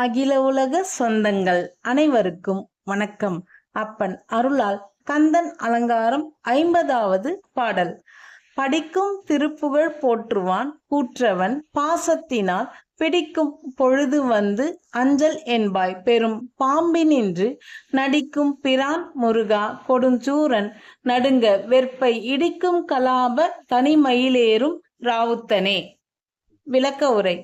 அகில உலக சொந்தங்கள் அனைவருக்கும் வணக்கம். அப்பன் அருளால் கந்தன் அலங்காரம் ஐம்பதாவது பாடல். படிக்கும் திருப்புகழ் போற்றுவான் கூற்றவன் பாசத்தினால் பிடிக்கும் பொழுது வந்து அஞ்சல் என்பாய் பெரும் பாம்பினின்று நடிக்கும் பிரான் முருகா கொடுஞ்சூரன் நடுங்க வெற்பை இடிக்கும் கலாப தனிமயிலேறும் ராவுத்தனே. விளக்க உரை.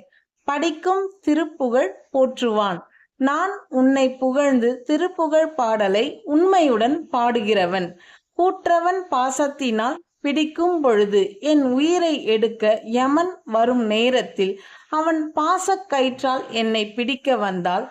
படிக்கும் திருப்புகழ் போற்றுவான். நான் உன்னை புகழ்ந்து திருப்புகழ் பாடலை உண்மையுடன் பாடுகிறவன். கூற்றவன் பாசத்தினால் பிடிக்கும் பொழுது என் உயிரை எடுக்க யமன் வரும் நேரத்தில் அவன் பாசக் கயிற்றால் என்னை பிடிக்க வந்தால்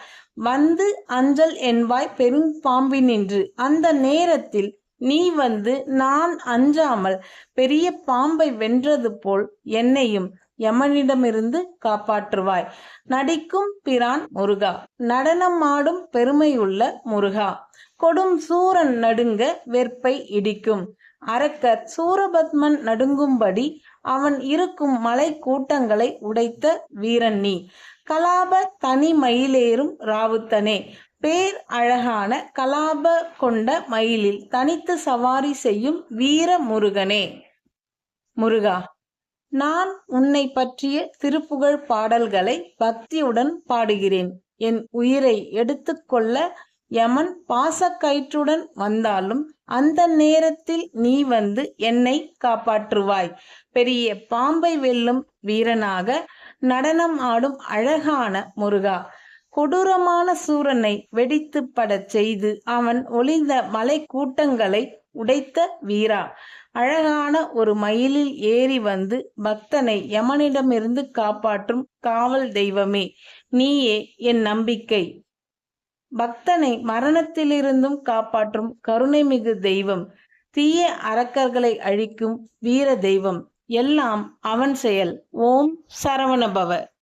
வந்து அஞ்சல் என்பாய் பெரும் பாம்பினின்று அந்த நேரத்தில் நீ வந்து நான் அஞ்சாமல் பெரிய பாம்பை வென்றது போல் என்னையும் யமனிடமிருந்து காப்பாற்றுவாய். நடிக்கும் பிரான் முருகா. நடனம் ஆடும் பெருமையுள்ள முருகா. கொடும் சூரன் நடுங்க வெற்பை இடிக்கும். அரக்கர் சூரபத்மன் நடுங்கும்படி அவன் இருக்கும் மலை கூட்டங்களை உடைத்த வீரன் நீ. கலாப தனி மயிலேறும் ராவுத்தனே. பேர் அழகான கலாப கொண்ட மயிலில் தனித்து சவாரி செய்யும் வீர முருகனே. முருகா. நான் உன்னை பற்றிய திருப்புகழ் பாடல்களை பக்தியுடன் பாடுகிறேன். என் உயிரை எடுத்துக்கொள்ள யமன் பாசக்கயிற்றுடன் வந்தாலும் அந்த நேரத்தில் நீ வந்து என்னை காப்பாற்றுவாய். பெரிய பாம்பை வெல்லும் வீரனாக நடனம் ஆடும் அழகான முருகா. கொடூரமான சூரனை வெடித்து படச் செய்து அவன் ஒளிந்த மலை கூட்டங்களை உடைத்த வீரா. அழகான ஒரு மயிலில் ஏறி வந்து பக்தனை யமனிடமிருந்து காப்பாற்றும் காவல் தெய்வமே நீயே என் நம்பிக்கை. பக்தனை மரணத்திலிருந்தும் காப்பாற்றும் கருணைமிகு தெய்வம் தீய அரக்கர்களை அழிக்கும் வீர தெய்வம். எல்லாம் அவன் செயல். ஓம் சரவணபவ.